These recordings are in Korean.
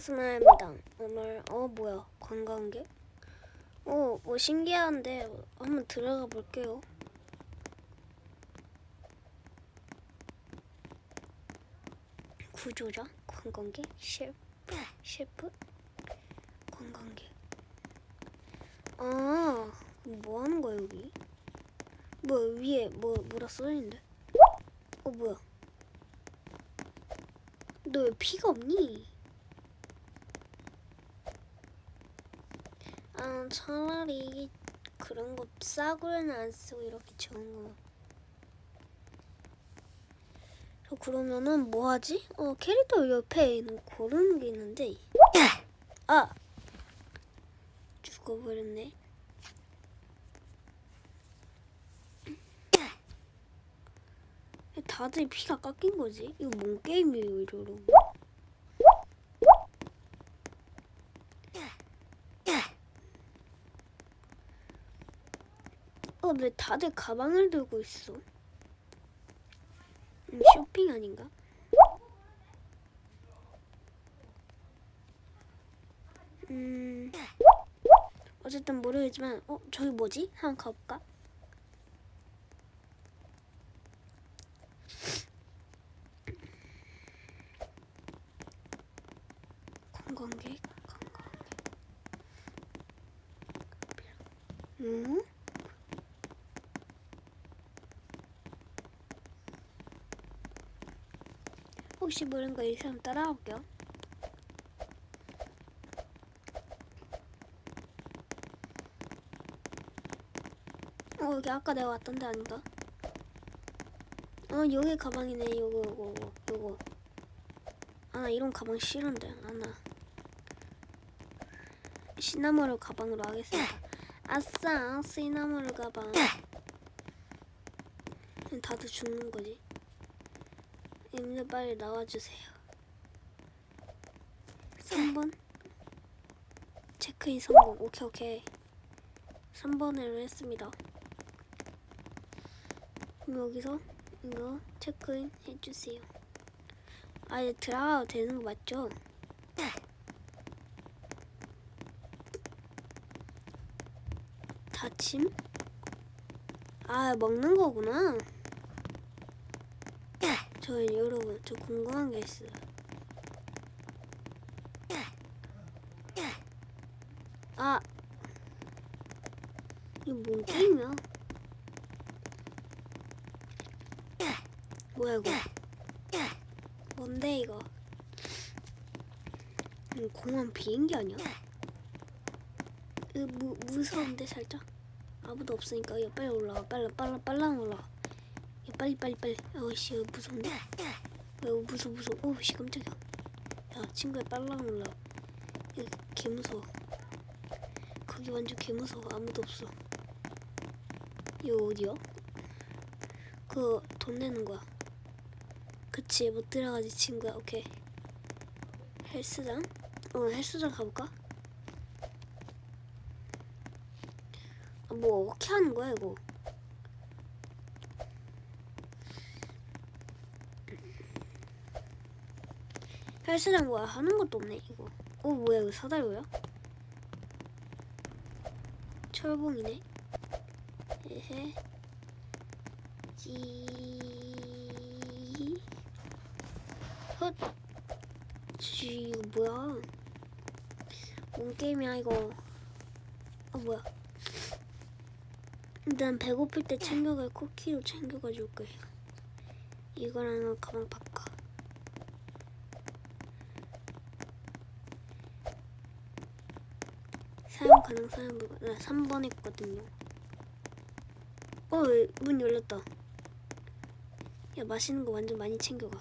반갑습니다. 오늘 어 뭐야 관광객? 어 뭐 신기한데 한번 들어가 볼게요. 구조자 관광객 셰프 셰프 관광객. 아 뭐 하는 거야 여기? 뭐 위에 뭐 뭐라 써 있는데? 어 뭐야? 너 왜 피가 없니? 아 차라리 그런 거 싸구려는 안 쓰고 이렇게 좋은 거. 저 그러면은 뭐 하지? 어 캐릭터 옆에 있는 고르는 게 있는데. 아 죽어버렸네. 다들 피가 깎인 거지? 이거 뭔 게임이에요 이러고. 어, 왜 다들 가방을 들고 있어? 음, 쇼핑 아닌가? 음, 어쨌든 모르겠지만, 어, 저기 뭐지? 한번 가볼까? 관광객, 관광객. 음? 혹시 모르는 거이 사람 따라올게요. 어 여기 아까 내가 왔던 데 아닌가? 어 여기 가방이네. 요거 요거 요거 요거. 아 나 이런 가방 싫은데. 아나. 시나모를 가방으로 하겠습니다. 아싸 시나모를 가방. 다들 죽는 거지 님들 빨리 나와주세요. 3번? 체크인 성공. 오케이 오케이. 3번으로 했습니다. 그럼 여기서 이거 체크인 해주세요. 아 이제 들어가도 되는 거 맞죠? 다침? 아 먹는 거구나 저 여러분 저 궁금한 게 있어요. 아 이거 뭔 게임이야? 뭐야 이거? 뭔데 이거? 이거 공항 비행기 아니야? 이거 무, 무서운데 살짝? 아무도 없으니까 야 빨리 올라와. 빨리 빨리 빨리 올라와. 야 빨리 빨리 빨리. 어씨 이거 무서운데. 야 이거 무서워 무서워. 오씨 깜짝이야. 야 친구야 빨리 올라와 이거 개 무서워. 거기 완전 개 무서워. 아무도 없어. 이거 어디야? 그거 돈 내는 거야. 그치 못 들어가지 친구야. 오케이. 헬스장? 어 헬스장 가볼까? 아, 뭐 어떻게 하는 거야 이거 헬스장 뭐야 하는 것도 없네 이거 어 뭐야 이거 사다리야? 철봉이네 에헤 지 헛. 지 이거 뭐야? 뭔 게임이야 이거? 아 뭐야? 일단 배고플 때 챙겨갈 쿠키로 챙겨가지고 거예요. 이거랑 가방 바 가능 사용 불가. 나 3번 했거든요. 어, 왜 문 열렸다. 야, 맛있는 거 완전 많이 챙겨가.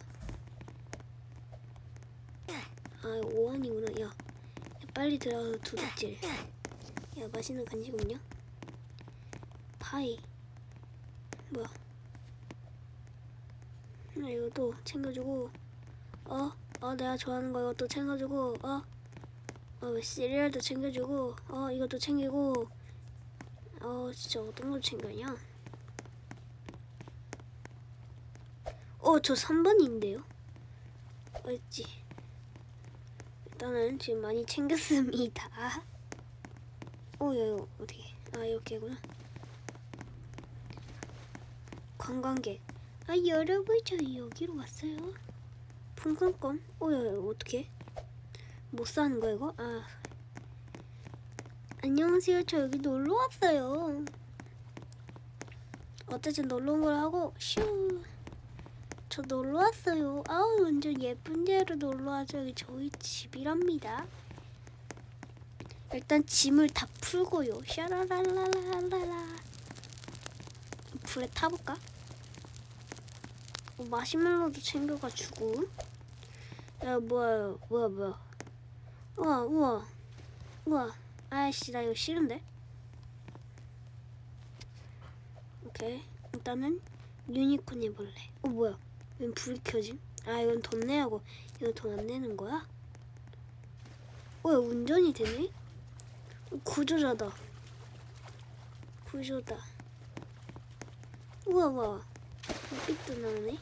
아, 오한이구나. 야, 야 빨리 들어가서 도둑질. 야, 맛있는 간식 없냐? 파이. 뭐야? 아, 이것도 챙겨주고. 어, 어, 내가 좋아하는 거 이것도 챙겨주고. 어, 어, 시리얼도 챙겨주고. 어, 이것도 챙기고. 어, 진짜 어떤 걸 챙겨냐? 어, 저 3번인데요? 어딨지? 일단은 지금 많이 챙겼습니다. 오, 야, 이거 어떻게? 아, 이렇게구나. 관광객. 아, 여러분, 저 여기로 왔어요. 오, 야, 이거 어떻게? 못 사는 거야, 이거? 아. 안녕하세요. 저 여기 놀러 왔어요. 어쨌든 놀러 온 걸 하고, 슈. 저 놀러 왔어요. 아우 완전 예쁜 데로 놀러 와서 여기 저희 집이랍니다. 일단 짐을 다 풀고요. 샤라랄라랄라라. 불에 타볼까? 어, 마시멜로도 챙겨가지고. 야 뭐야 뭐야 뭐야. 우와 우와 우와. 아이씨 나 이거 싫은데. 오케이 일단은 유니콘 해볼래. 어 뭐야? 웬 불이 켜짐? 아 이건 돈 내라고 이거 돈 안 내는 거야? 어 야, 운전이 되네? 어, 구조자다 구조다 우와 우와 빛도 나오네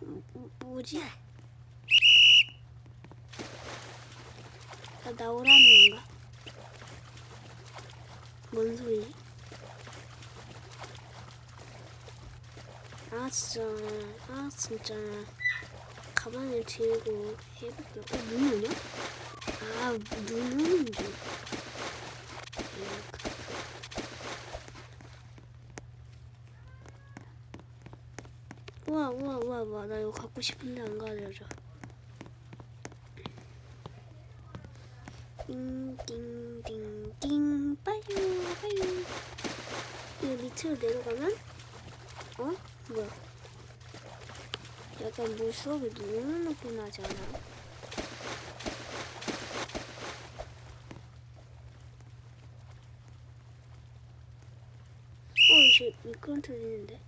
뭐, 뭐, 뭐지? 나 나오라는 건가? 뭔 소리지? 아 진짜 아 진짜 가방을 들고 해볼게요 어? 눈 오냐? 아눈 오는 줄 이렇게. 우와 우와 우와 우와 나 이거 갖고 싶은데 안 가져줘 띵띵띵띵 빠유 빠유 이거 밑으로 내려가면 어? 뭐야? 약간 물속에 누르는 느낌 나지 않아? 어, 이제 미끄럼틀 있는데?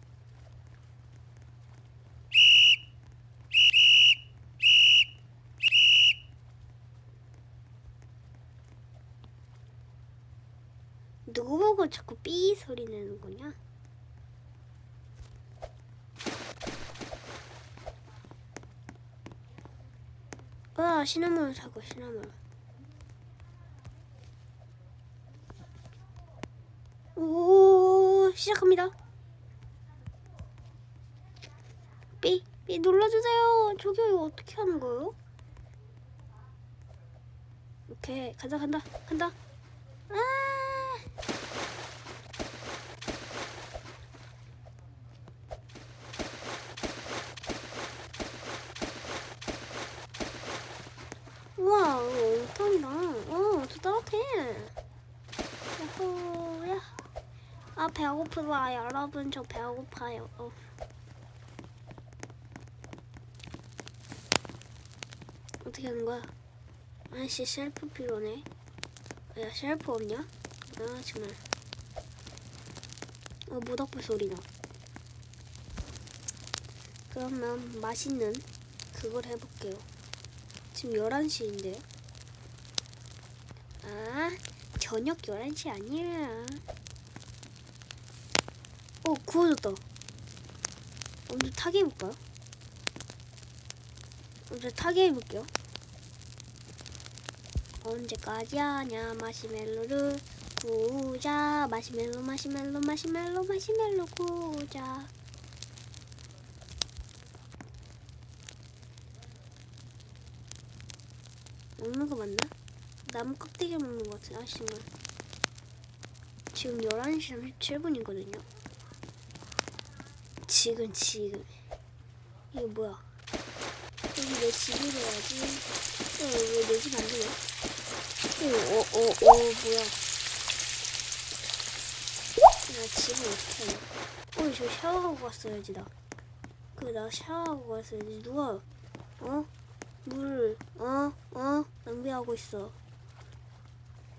보고 자꾸 삐 소리 내는 거냐? 와 시나몬 사고 시나몬 오 시작합니다 삐, 삐 눌러주세요 저기요 이거 어떻게 하는 거예요? 오케이 간다 간다 간다 아 우와, 이거 엉덩이다. 어, 저 따뜻해. 야호야. 아, 배고프다. 여러분, 저 배고파요. 어. 어떻게 하는 거야? 아씨, 셀프 필요네. 야, 셀프 없냐? 아, 정말. 어, 모닥불 소리나. 그러면 맛있는 그걸 해볼게요. 지금 11시인데. 아, 저녁 11시 아니야. 어, 구워졌다. 먼저 타게 해볼까요? 먼저 타게 해볼게요. 언제까지 하냐, 마시멜로를 구우자. 마시멜로, 마시멜로, 마시멜로, 마시멜로 구우자. 먹는 거 맞나? 나무 껍데기 먹는 거 같아. 아씨만. 지금 11시 37분이거든요. 지금 지금. 이거 뭐야? 여기 내 집이 돼야지. 어, 왜내 집 안 되냐? 이거 어, 어, 어, 뭐야? 나 집을 어떻게 하냐? 어, 저 샤워하고 갔어야지 나. 그나 샤워하고 갔어야지. 누가 어? 물을 어? 어? 낭비하고 있어.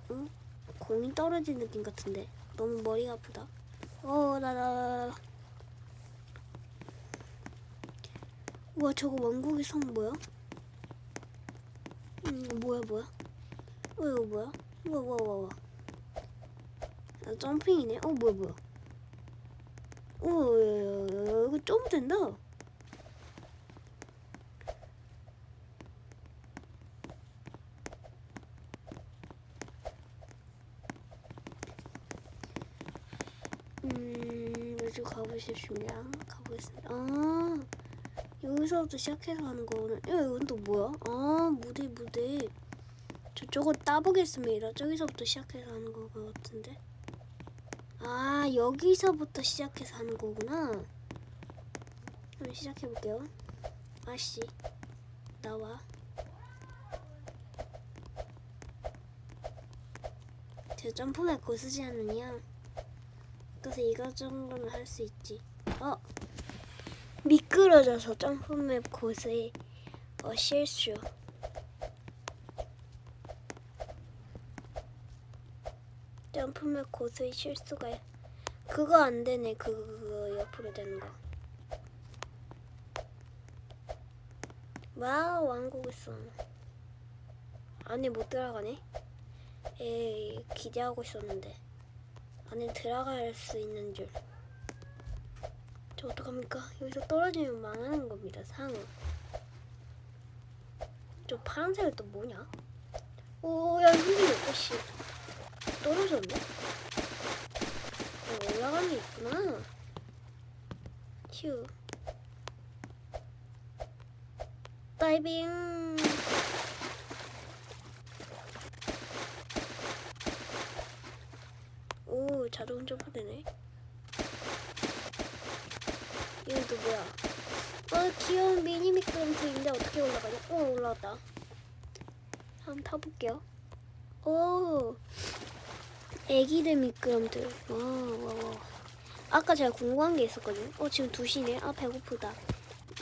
응? 공이 떨어진 느낌 같은데 너무 머리가 아프다. 어, 나, 나, 우와 저거 왕국의 성 뭐야? 음 뭐야 뭐야? 어 이거 뭐야? 뭐야 뭐야 우와 우와 아, 점핑이네? 어 뭐야 뭐야 어, 우와 이거 좀 된다 음, 요즘 가보십시오. 가보겠습니다. 아 여기서부터 시작해서 하는 거구나. 야 이건 또 뭐야? 아 무대 무대. 저쪽은 따보겠습니다. 저기서부터 시작해서 하는 거 같은데. 아 여기서부터 시작해서 하는 거구나. 그럼 시작해 볼게요. 아씨 나와. 제 점프맵 고수지 않느냐? 그래서 이거 정도는 할 수 있지. 어 미끄러져서 점프맵 고수의 어 실수. 점프맵 고수의 실수가 그거 안 되네. 그거, 그거 옆으로 되는 거. 와우 왕국 있어. 안에 못 들어가네. 에이 기대하고 있었는데 안에 들어갈 수 있는 줄. 저 어떡합니까? 여기서 떨어지면 망하는 겁니다. 상어. 저 파란색은 또 뭐냐? 오야 흔들려. 오씨 떨어졌네. 어, 올라가는 게 있구나. 휴. 다이빙. 오 자동 점프되네. 또 뭐야? 어 귀여운 미니 미끄럼틀인데 어떻게 올라가냐? 오 올라왔다. 한번 타볼게요. 오 애기들 미끄럼틀. 와 와 와. 아까 제가 궁금한 게 있었거든요. 어 지금 2시네. 아 배고프다.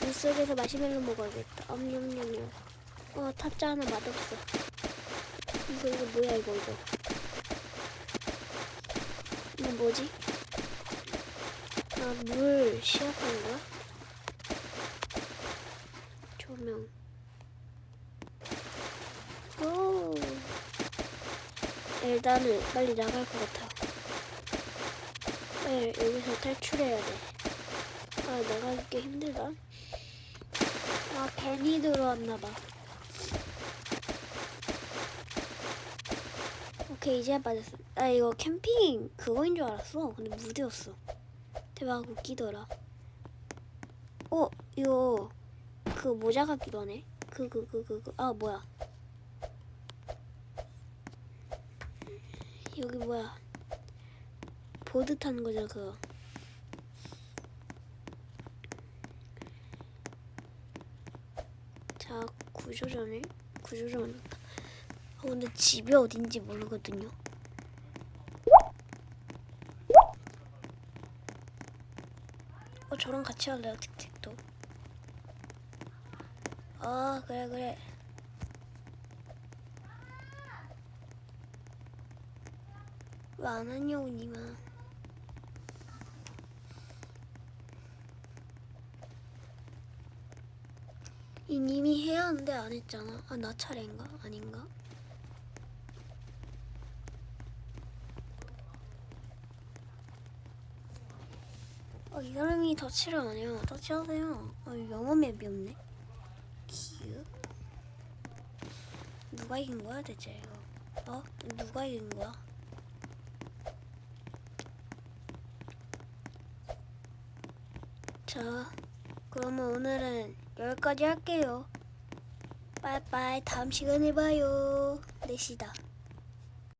물속에서 마시멜로 먹어야겠다. 엄냠냠냠. 어 타짜 하나 맛없어. 이거 이거 뭐야 이거 이거. 이거 뭐지? 아, 물 시작하는 거야? 조명. 오. 일단은 빨리 나갈 것 같아요. 빨리 여기서 탈출해야 돼. 아, 나가기 힘들다. 아, 괜히 들어왔나봐. 오케이, 이제 빠졌어. 아, 이거 캠핑 그거인 줄 알았어. 근데 무대였어. 대박 웃기더라. 어, 이거 그 모자 같기도 하네. 그 그 그 그 그 아 뭐야? 여기 뭐야? 보드 타는 거잖아 그거. 자 구조전을 구조전. 어, 근데 집이 어딘지 모르거든요. 저랑 같이 할래요 틱틱도? 아 그래 그래. 왜 안 하냐고 니마 이 님이 해야 하는데 안 했잖아. 아 나 차례인가? 아닌가 어, 이 사람이 터치를 안 해요. 터치하세요. 어, 영어 맵이 없네. 기우. 누가 이긴 거야 대체 이거? 어? 누가 이긴 거야? 자, 그러면 오늘은 여기까지 할게요. 빠이빠이. 다음 시간에 봐요. 4시다.